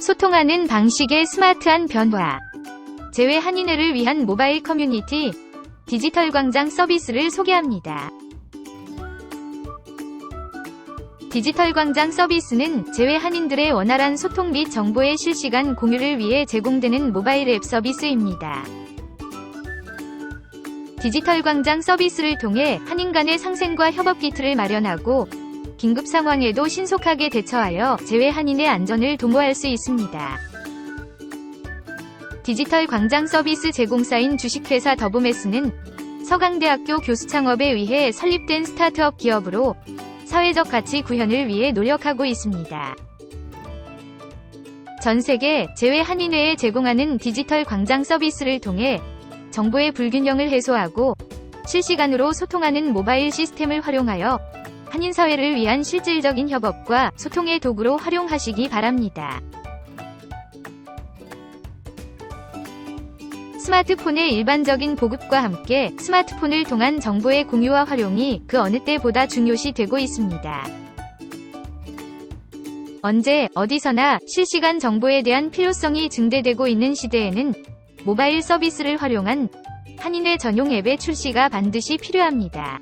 소통하는 방식의 스마트한 변화. 제외 한인회를 위한 모바일 커뮤니티 디지털 광장 서비스를 소개합니다. 디지털 광장 서비스는 제외 한인들의 원활한 소통 및 정보의 실시간 공유를 위해 제공되는 모바일 앱 서비스입니다. 디지털 광장 서비스를 통해 한인 간의 상생과 협업 기틀을 마련하고 긴급 상황에도 신속하게 대처하여 제외 한인의 안전을 도모할 수 있습니다. 디지털 광장 서비스 제공사인 주식회사 더보메스는 서강대학교 교수 창업에 의해 설립된 스타트업 기업으로 사회적 가치 구현을 위해 노력하고 있습니다. 전 세계 제외 한인회에 제공하는 디지털 광장 서비스를 통해 정보의 불균형을 해소하고 실시간으로 소통하는 모바일 시스템을 활용하여 한인 사회를 위한 실질적인 협업과 소통의 도구로 활용하시기 바랍니다. 스마트폰의 일반적인 보급과 함께 스마트폰을 통한 정보의 공유와 활용이 그 어느 때보다 중요시 되고 있습니다. 언제, 어디서나 실시간 정보에 대한 필요성이 증대되고 있는 시대에는 모바일 서비스를 활용한 한인회 전용 앱의 출시가 반드시 필요합니다.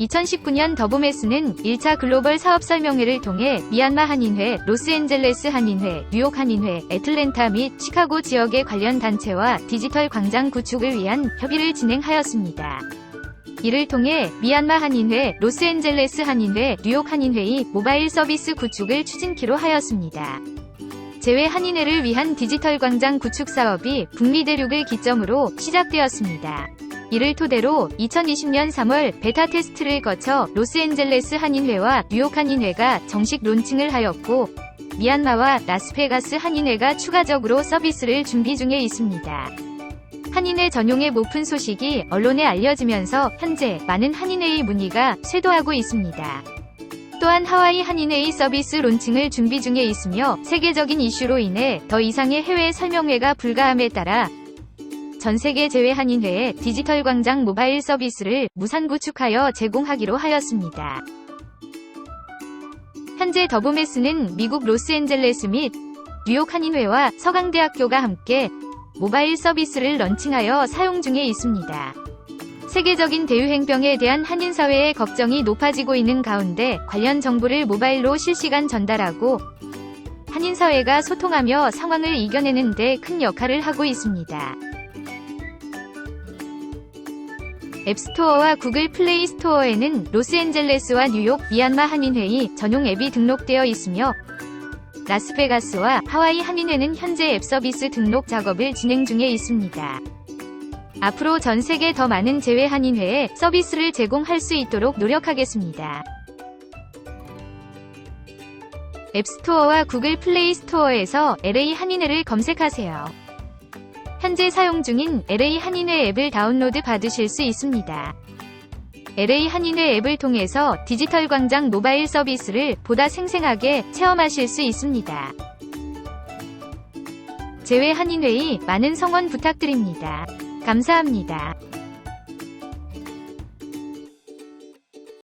2019년 더보메스는 1차 글로벌 사업 설명회를 통해 미얀마 한인회, 로스앤젤레스 한인회, 뉴욕 한인회, 애틀랜타 및 시카고 지역의 관련 단체와 디지털 광장 구축을 위한 협의를 진행하였습니다. 이를 통해 미얀마 한인회, 로스앤젤레스 한인회, 뉴욕 한인회의 모바일 서비스 구축을 추진키로 하였습니다. 제외 한인회를 위한 디지털 광장 구축 사업이 북미 대륙을 기점으로 시작되었습니다. 이를 토대로 2020년 3월 베타 테스트를 거쳐 로스앤젤레스 한인회와 뉴욕 한인회가 정식 론칭을 하였고 미얀마와 라스베가스 한인회가 추가적으로 서비스를 준비 중에 있습니다. 한인회 전용의 오픈 소식이 언론에 알려지면서 현재 많은 한인회의 문의가 쇄도하고 있습니다. 또한 하와이 한인회의 서비스 론칭을 준비 중에 있으며 세계적인 이슈로 인해 더 이상의 해외 설명회가 불가함에 따라 전 세계 제외 한인회에 디지털 광장 모바일 서비스를 무산 구축하여 제공하기로 하였습니다. 현재 더보메스는 미국 로스앤젤레스 및 뉴욕 한인회와 서강대학교가 함께 모바일 서비스를 런칭하여 사용 중에 있습니다. 세계적인 대유행병에 대한 한인 사회의 걱정이 높아지고 있는 가운데 관련 정보를 모바일로 실시간 전달하고 한인 사회가 소통하며 상황을 이겨내는 데 큰 역할을 하고 있습니다. 앱스토어와 구글 플레이 스토어에는 로스앤젤레스와 뉴욕, 미얀마 한인회의 전용 앱이 등록되어 있으며 라스베가스와 하와이 한인회는 현재 앱 서비스 등록 작업을 진행 중에 있습니다. 앞으로 전 세계 더 많은 제외 한인회에 서비스를 제공할 수 있도록 노력하겠습니다. 앱스토어와 구글 플레이 스토어에서 LA 한인회를 검색하세요. 현재 사용 중인 LA 한인회 앱을 다운로드 받으실 수 있습니다. LA 한인회 앱을 통해서 디지털 광장 모바일 서비스를 보다 생생하게 체험하실 수 있습니다. 제외 한인회의 많은 성원 부탁드립니다. 감사합니다.